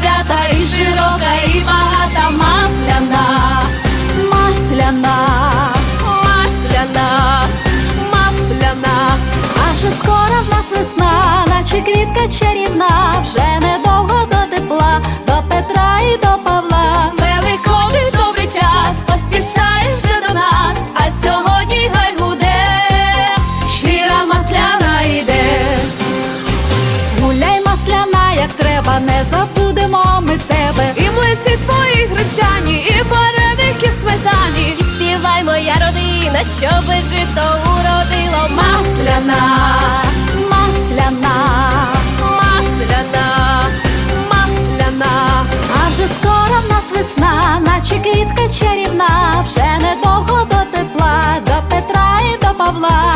свята, і широка, і багата масляна, масляна, масляна, масляна, а вже скоро в нас весна, наче квітка чарівна, вже недовго до тепла, до Петра і до Павла. Не добрий час, поспішає до нас, а сьогодні гай щира масляна йде. Гуляй масляна, як треба, не забудь гречані і вареники сметані. Співай, моя родина, щоби жито уродило масляна, масляна, масляна, масляна. А вже скоро нас весна, наче квітка чарівна, вже недовго до тепла, до Петра і до Павла.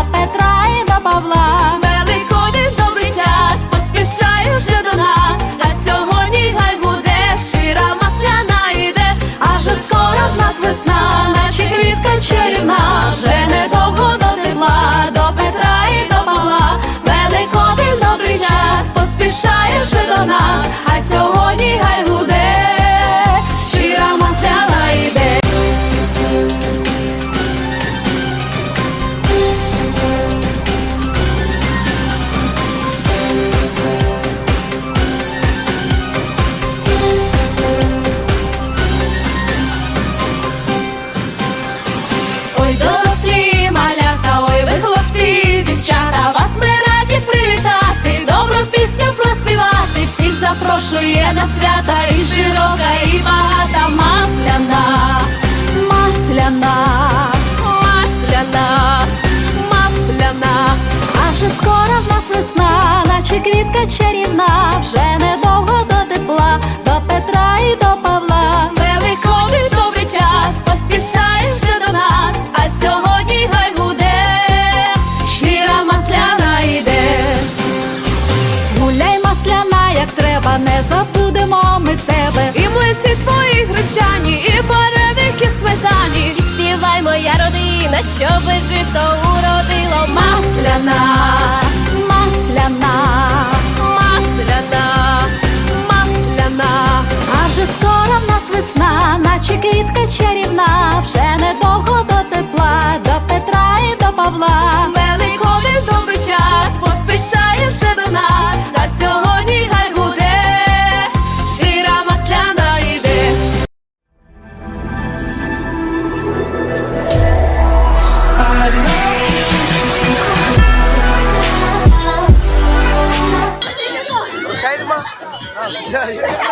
запрошує на свята і широка, і багата масляна, Масляна, масляна, масляна. а вже скоро в нас весна, наче квітка чарівна, Щоби жито уродило масляна, Рушаємо? А,